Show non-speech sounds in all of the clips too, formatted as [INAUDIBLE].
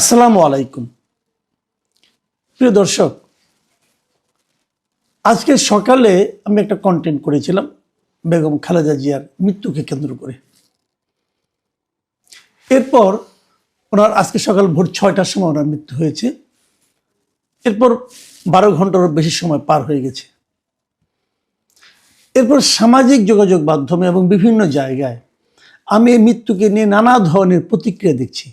আসসালামু আলাইকুম। প্রিয় দর্শক, আজকে সকালে আমি একটা কন্টেন্ট করেছিলাম, বেগম খালেদা জিয়ার মৃত্যুকে কেন্দ্র করে। এরপর ওনার আজকে সকাল ভোর ছয়টার সময় ওনার মৃত্যু হয়েছে। এরপর বারো ঘন্টারও বেশি সময় পার হয়ে গেছে। এরপর সামাজিক যোগাযোগ মাধ্যমে এবং বিভিন্ন জায়গায় আমি এই মৃত্যুকে নিয়ে নানা ধরনের প্রতিক্রিয়া দেখছি।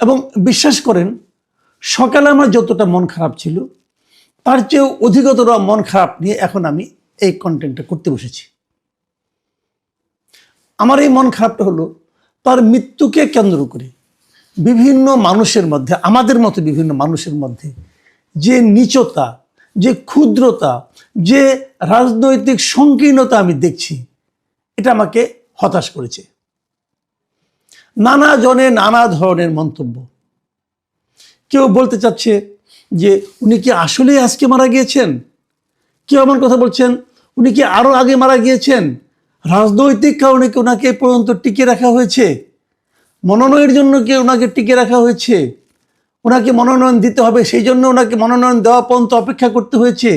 এবং বিশ্বাস করেন, সকালে আমার যতটা মন খারাপ ছিল, তার চেয়েও অধিকতর মন খারাপ নিয়ে এখন আমি এই কন্টেন্টটা করতে বসেছি। আমার এই মন খারাপটা হলো, তার মৃত্যুকে কেন্দ্র করে বিভিন্ন মানুষের মধ্যে, আমাদের মতো বিভিন্ন মানুষের মধ্যে যে নিচতা, যে ক্ষুদ্রতা, যে রাজনৈতিক সংকীর্ণতা আমি দেখছি, এটা আমাকে হতাশ করেছে। নানা জনে নানা ধরনের মন্তব্য। কেউ বলতে চাচ্ছে যে, উনি কি আসলেই আজকে মারা গিয়েছেন? কেউ এমন কথা বলছেন, উনি কি আরও আগে মারা গিয়েছেন? রাজনৈতিক কারণে কি ওনাকে পর্যন্ত টিকে রাখা হয়েছে? মনোনয়নের জন্য কি ওনাকে টিকে রাখা হয়েছে? ওনাকে মনোনয়ন দিতে হবে, সেই জন্য ওনাকে মনোনয়ন দেওয়া পর্যন্ত অপেক্ষা করতে হয়েছে?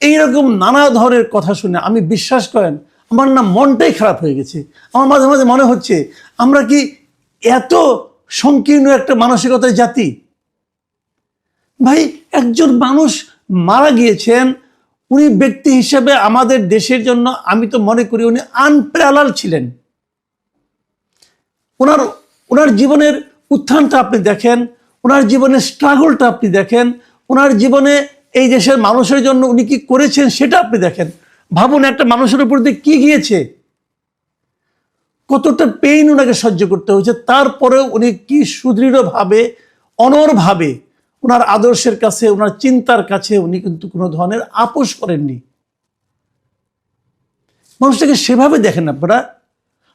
এইরকম নানা ধরনের কথা শুনে আমি বিশ্বাস করেন, আমার না মনটাই খারাপ হয়ে গেছে। আমার মাঝে মাঝে মনে হচ্ছে আমরা কি এত সংকীর্ণ একটা মানসিকতার জাতি? ভাই, একজন মানুষ মারা গিয়েছেন, উনি ব্যক্তি হিসেবে আমাদের দেশের জন্য, আমি তো মনে করি উনি আনপ্যারালাল ছিলেন। ওনার ওনার জীবনের উত্থানটা আপনি দেখেন, ওনার জীবনের স্ট্রাগলটা আপনি দেখেন, ওনার জীবনে এই দেশের মানুষের জন্য উনি কি করেছেন সেটা আপনি দেখেন। ভাবুন, একটা মানুষের উপর দিয়ে কি গিয়েছে? কতটা পেইন ওনাকে সহ্য করতে হয়েছে, তারপরেও উনি কি সুদৃঢ়ভাবে অনরভাবে ওনার আদর্শের কাছে, ওনার চিন্তার কাছে উনি কিন্তু কোনো ধরনের আপোষ করেননি। মানুষটাকে সেভাবে দেখেন আপনারা,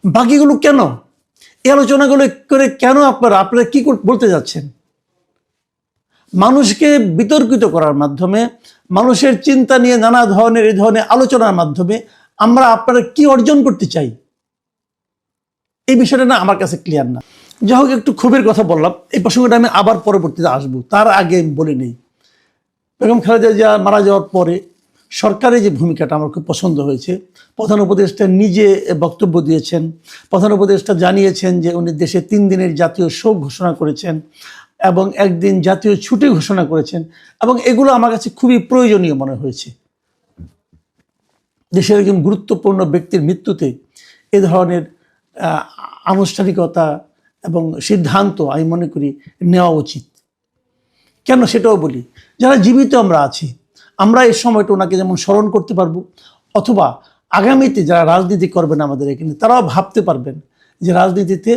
বাকিগুলো কেন? এই আলোচনাগুলো করে কেন আপনারা আপনারা কি বলতে যাচ্ছেন? মানুষকে বিতর্কিত করার মাধ্যমে, মানুষের চিন্তা নিয়ে নানা ধরনের, এই ধরনের আলোচনার মাধ্যমে আমরা আপনারা কি অর্জন করতে চাই? এই বিষয়টা না আমার কাছে ক্লিয়ার না। যাই হোক, একটু ক্ষোভের কথা বললাম। এই প্রসঙ্গটা আমি আবার পরবর্তীতে আসব। তার আগে আমি বলে নেই। বেগম খালেদা জিয়া মারা যাওয়ার পরে সরকারের যে ভূমিকাটা আমার খুব পছন্দ হয়েছে, প্রধান উপদেষ্টা নিজে বক্তব্য দিয়েছেন। প্রধান উপদেষ্টা জানিয়েছেন যে উনি দেশে তিন দিনের জাতীয় শোক ঘোষণা করেছেন এবং একদিন জাতীয় ছুটি ঘোষণা করেছেন এবং এগুলো আমার কাছে খুবই প্রয়োজনীয় মনে হয়েছে। দেশের একজন গুরুত্বপূর্ণ ব্যক্তির মৃত্যুতে এ ধরনের আনুষ্ঠানিকতা এবং সিদ্ধান্ত আমি মনে করি নেওয়া উচিত। কেন সেটাও বলি, যারা জীবিত আমরা আছি, আমরা এই সময়টা ওনাকে যেমন স্মরণ করতে পারব, অথবা আগামীতে যারা রাজনীতি করবেন আমাদের এখানে, তারাও ভাবতে পারবেন যে রাজনীতিতে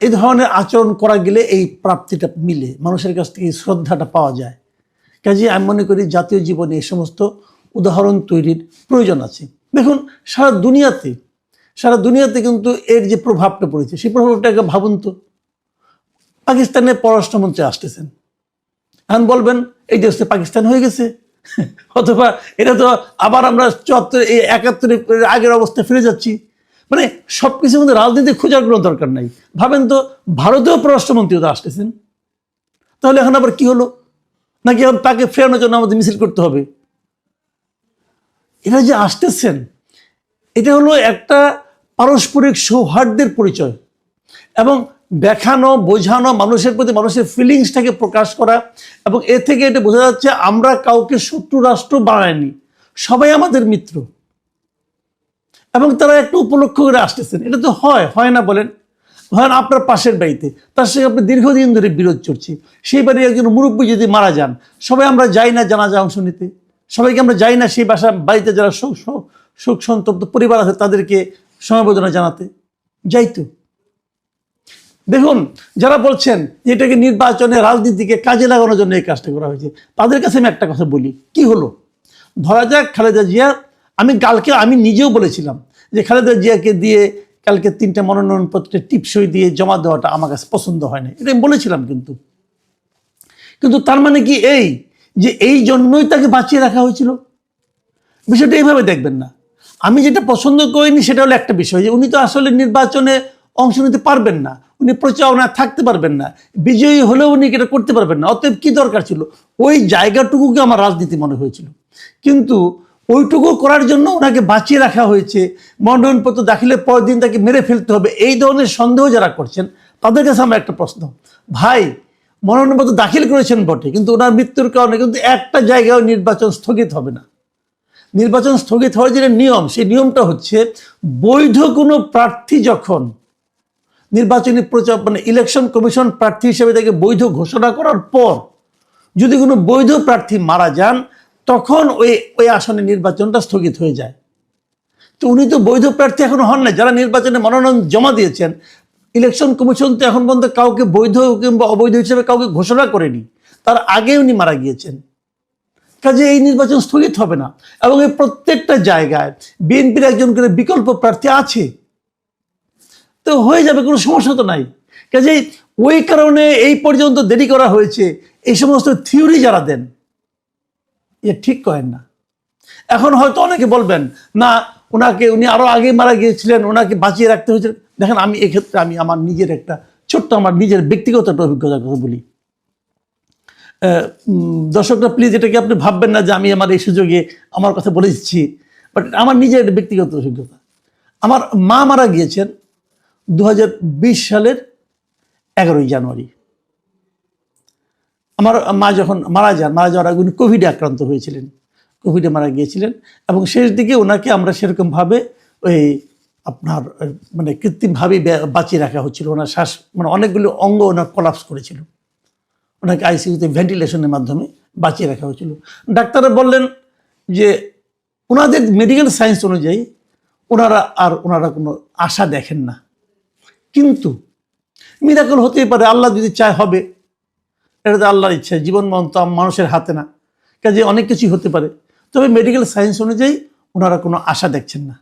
এই ধরনের আচরণ করা গেলে এই প্রাপ্তিটা মিলে, মানুষের কাছ থেকে শ্রদ্ধাটা পাওয়া যায়। কাজে আমি মনে করি জাতীয় জীবনে এই সমস্ত উদাহরণ তৈরির প্রয়োজন আছে। দেখুন, সারা দুনিয়াতে সারা দুনিয়াতে কিন্তু এর যে প্রভাবটা পড়েছে, সেই প্রভাবটাকে ভাবুন তো। পাকিস্তানের পররাষ্ট্রমন্ত্রী আসতেছেন। এখন বলবেন, এই দেশ পাকিস্তান হয়ে গেছে। [LAUGHS] অথবা এটা তো আবার আমরা চুয়াত্তর, এই একাত্তরের আগের অবস্থায় ফিরে যাচ্ছি। মানে সব কিছুর মধ্যে রাজনীতি খোঁজার কোনো দরকার নাই। ভাবেন তো, ভারতীয় পররাষ্ট্রমন্ত্রী তো আসতেছেন। তাহলে এখন আবার কি হলো? নাকি এখন তাকে ফেরানোর জন্য আমাদের মিছিল করতে হবে? এরা যে আসতেছেন এটা হলো একটা পারস্পরিক সৌহার্দ্যের পরিচয় এবং দেখানো, বোঝানো, মানুষের প্রতি মানুষের ফিলিংসটাকে প্রকাশ করা এবং এ থেকে এটা বোঝা যাচ্ছে আমরা কাউকে শত্রু রাষ্ট্র বানাইনি সবাই আমাদের মিত্র। এবং তারা একটা উপলক্ষ করে আসতেছেন। এটা তো হয় হয় না বলেন। হয় না আপনার পাশের বাড়িতে, তার সঙ্গে আপনি দীর্ঘদিন ধরে বিরোধ চলছে সেই বাড়ির একজন মুরব্বী যদি মারা যান, সবাই আমরা যাই না জানাজা অংশ নিতে। সবাইকে আমরা যাই না সেই বাসা, বাড়িতে যারা শোক সন্তপ্ত পরিবার আছে তাদেরকে সমবেদনা জানাতে। যাইতো দেখুন, যারা বলছেন এটাকে নির্বাচনে রাজনীতিকে কাজে লাগানোর জন্য এই কাজটা করা হয়েছে, তাদের কাছে আমি একটা কথা বলি। কি হলো? ধরা যাক খালেদা জিয়া, আমি কালকে, আমি নিজেও বলেছিলাম যে খালেদা জিয়াকে দিয়ে কালকে তিনটা মনোনয়নপত্রে টিপসই দিয়ে জমা দেওয়াটা আমার কাছে পছন্দ হয় না এটা আমি বলেছিলাম কিন্তু। কিন্তু তার মানে কি এই যে এই জন্যই তাকে বাঁচিয়ে রাখা হয়েছিল? বিষয়টা এইভাবে দেখবেন না। আমি যেটা পছন্দ করিনি, সেটা হলো একটা বিষয় যে উনি তো আসলে নির্বাচনে অংশ নিতে পারবেন না। উনি প্রচারণায় থাকতে পারবেন না। বিজয়ী হলেও উনি এটা করতে পারবেন না। অতএব কি দরকার ছিল? ওই জায়গাটুকুকে আমার রাজনীতি মনে হয়েছিল। কিন্তু ওইটুকু করার জন্য ওনাকে বাঁচিয়ে রাখা হয়েছে। মনোনয়নপত্র দাখিলের পরের দিন তাকে মেরে ফেলতে হবে। এই ধরনের সন্দেহ যারা করছেন, তাদের কাছে আমার একটা প্রশ্ন। ভাই, মনোনয়নপত্র দাখিল করেছেন বটে, কিন্তু ওনার মৃত্যুর কারণে কিন্তু একটা জায়গায় নির্বাচন স্থগিত হবে না। নির্বাচন স্থগিত হওয়ার যে নিয়ম, সেই নিয়মটা হচ্ছে বৈধ কোনো প্রার্থী যখন নির্বাচনী প্রচার মানে ইলেকশন কমিশন প্রার্থী হিসেবে তাকে বৈধ ঘোষণা করার পর যদি কোনো বৈধ প্রার্থী মারা যান, তখন ওই ওই আসনে নির্বাচনটা স্থগিত হয়ে যায়। তো উনি তো বৈধ প্রার্থী এখনও হন না যারা নির্বাচনে মনোনয়ন জমা দিয়েছেন ইলেকশন কমিশন তো এখন পর্যন্ত কাউকে বৈধ কিংবা অবৈধ হিসেবে কাউকে ঘোষণা করেনি। তার আগে উনি মারা গিয়েছেন। কাজে এই নির্বাচন স্থগিত হবে না। এবং এই প্রত্যেকটা জায়গায় বিএনপির একজন করে বিকল্প প্রার্থী আছে। তো হয়ে যাবে, কোনো সমস্যা তো নাই। কাজেই ওই কারণে এই পর্যন্ত দেরি করা হয়েছে, এই সমস্ত থিওরি যারা দেন, এ ঠিক করেন না। এখন হয়তো অনেকে বলবেন, না, ওনাকে উনি আরও আগে মারা গিয়েছিলেন, ওনাকে বাঁচিয়ে রাখতে হয়েছে দেখেন, আমি এক্ষেত্রে আমি আমার নিজের একটা ছোট্ট, আমার নিজের ব্যক্তিগত একটা অভিজ্ঞতার কথা বলি। দর্শকরা প্লিজ এটাকে আপনি ভাববেন না যে আমি আমার এই সুযোগে আমার কথা বলে দিচ্ছি? বাট আমার নিজের একটা ব্যক্তিগত অভিজ্ঞতা। আমার মা মারা গিয়েছেন দু হাজার বিশ সালের এগারোই জানুয়ারি। আমার মা যখন মারা যান, মারা যাওয়ার আগে উনি কোভিডে আক্রান্ত হয়েছিলেন। কোভিডে মারা গিয়েছিলেন এবং শেষ দিকে ওনাকে আমরা সেরকমভাবে ওই আপনার মানে কৃত্রিমভাবেই বাঁচিয়ে রাখা হচ্ছিল। ওনার শ্বাস মানে অনেকগুলো অঙ্গ ওনার কলাপস করেছিল। ওনাকে আইসিইউতে ভেন্টিলেশনের মাধ্যমে বাঁচিয়ে রাখা হয়েছিল। ডাক্তাররা বললেন যে ওনাদের মেডিকেল সায়েন্স অনুযায়ী ওনারা আর ওনারা কোনো আশা দেখেন না। কিন্তু মিরাকল হতেই পারে, আল্লাহ যদি চায় হবে, এটা তো আল্লাহর ইচ্ছা, জীবন মরণ তো মানুষের হাতে না। কাজে অনেক কিছুই হতে পারে। তবে মেডিকেল সায়েন্স অনুযায়ী ওনারা কোনো আশা দেখছেন না।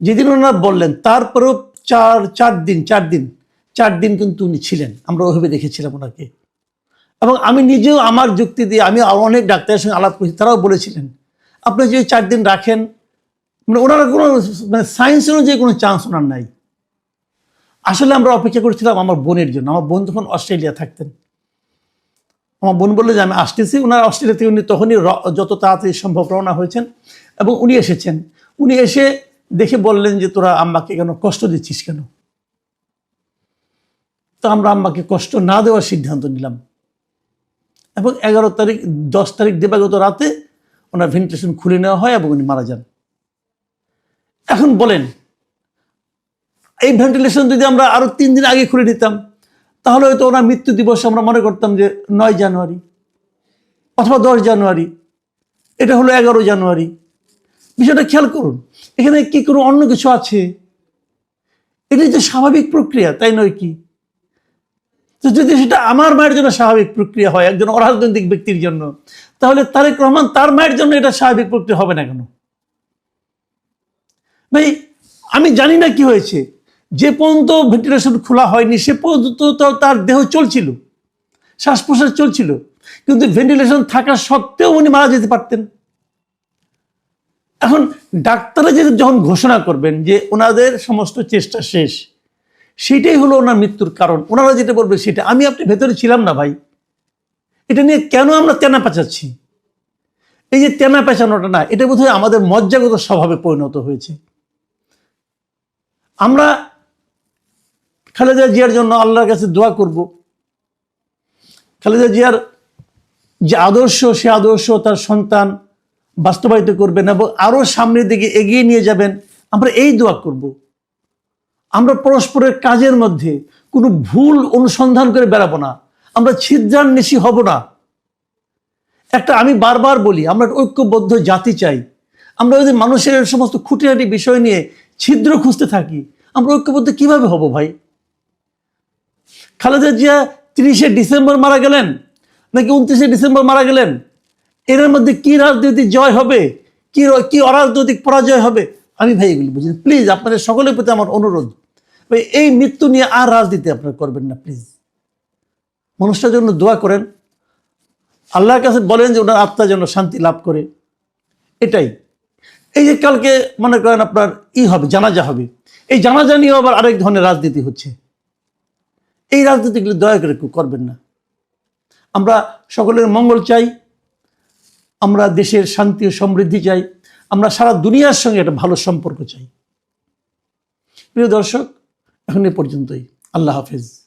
যেদিন ওনারা বললেন, তারপরেও চার চার দিন চার দিন চার দিন কিন্তু উনি ছিলেন। আমরা ওইভাবে দেখেছিলাম ওনাকে। এবং আমি নিজেও আমার যুক্তি দিয়ে আমি অনেক ডাক্তারের সঙ্গে আলাপ করেছি, তারাও বলেছিলেন, আপনি যদি চার দিন রাখেন মানে ওনারা কোনো মানে সায়েন্স অনুযায়ী কোনো চান্স ওনার নাই। আসলে আমরা অপেক্ষা করছিলাম আমার বোনের জন্য। আমার বোন তখন অস্ট্রেলিয়া থাকতেন, আমার বোন বলল যে, আমি আসতেছি। ওনার অস্ট্রেলিয়া থেকে উনি তখনই যত তাড়াতাড়ি সম্ভব রওনা হয়েছেন এবং উনি এসেছেন। উনি এসে দেখে বললেন যে, তোরা আম্মাকে কেন কষ্ট দিচ্ছিস কেন? তো আমরা আম্মাকে কষ্ট না দেওয়ার সিদ্ধান্ত নিলাম। এবং এগারো তারিখ, দশ তারিখ দেবাগত রাতে ওনার ভেন্টিলেশন খুলে নেওয়া হয় এবং উনি মারা যান। এখন বলেন, এই ভেন্টিলেশন যদি আমরা আরও তিন দিন আগে খুলে নিতাম, তাহলে হয়তো ওনার মৃত্যু দিবস আমরা মনে করতাম যে নয় জানুয়ারি অথবা দশ জানুয়ারি। এটা হলো এগারো জানুয়ারি। বিষয়টা খেয়াল করুন, এখানে কি কোনো অন্য কিছু আছে? এটাই যে স্বাভাবিক প্রক্রিয়া, তাই নয় কি? তো যদি সেটা আমার মায়ের জন্য স্বাভাবিক প্রক্রিয়া হয়, একজন অরাজনৈতিক ব্যক্তির জন্য, তাহলে তারেক রহমান তার মায়ের জন্য এটা স্বাভাবিক প্রক্রিয়া হবে না কেন? ভাই, আমি জানি না কি হয়েছে। যে পর্যন্ত ভেন্টিলেশন খোলা হয়নি, সে পর্যন্ত তার দেহ চলছিল শ্বাস প্রশ্বাস চলছিল, কিন্তু ভেন্টিলেশন থাকা সত্ত্বেও উনি মারা যেতে পারতেন। এখন ডাক্তাররা যে যখন ঘোষণা করবেন যে ওনাদের সমস্ত চেষ্টা শেষ সেটাই হলো ওনার মৃত্যুর কারণ। ওনারা যেটা বলবে সেটা। আমি আপনি ভেতরে ছিলাম না ভাই। এটা নিয়ে কেন আমরা তেনা পেঁচাচ্ছি? এই যে তেনা পেঁচানোটা না, এটা বোধহয় আমাদের মজ্জাগত স্বভাবে পরিণত হয়েছে। আমরা খালেদা জিয়ার জন্য আল্লাহর কাছে দোয়া করব। খালেদা জিয়ার যে আদর্শ, সে আদর্শ তার সন্তান বাস্তবায়িত করবেন এবং আরও সামনের দিকে এগিয়ে নিয়ে যাবেন। আমরা এই দোয়া করব। আমরা পরস্পরের কাজের মধ্যে কোনো ভুল অনুসন্ধান করে বেড়াবো না। আমরা ছিদ্রান্বেষী হব না। একটা আমি বারবার বলি, আমরা ঐক্যবদ্ধ জাতি চাই। আমরা যদি মানুষের সমস্ত খুঁটিনাটি বিষয় নিয়ে ছিদ্র খুঁজতে থাকি, আমরা ঐক্যবদ্ধ কীভাবে হব ভাই? খালেদা জিয়া তিরিশে ডিসেম্বর মারা গেলেন, নাকি উনত্রিশে ডিসেম্বর মারা গেলেন? এর মধ্যে কি রাজনৈতিক জয় হবে? কি কি অরাজনৈতিক পরাজয় হবে? আমি ভাই এগুলি বুঝি প্লিজ আপনাদের সকলের প্রতি আমার অনুরোধ। ভাই, এই মৃত্যু নিয়ে আর রাজনীতি আপনারা করবেন না প্লিজ মানুষটার জন্য দোয়া করেন। আল্লাহর কাছে বলেন যে ওনার আত্মা যেন শান্তি লাভ করে। এটাই। এই যে কালকে মনে করেন আপনার ই হবে, জানাজা হবে। এই জানাজা নিয়েও আবার আরেক ধরনের রাজনীতি হচ্ছে। এই রাজনীতিগুলো দয়া করে করবেন না। আমরা সকলের মঙ্গল চাই। আমরা দেশের শান্তি ও সমৃদ্ধি চাই। আমরা সারা দুনিয়ার সঙ্গে একটা ভালো সম্পর্ক চাই। প্রিয় দর্শক, এখন এ পর্যন্তই। আল্লাহ হাফেজ।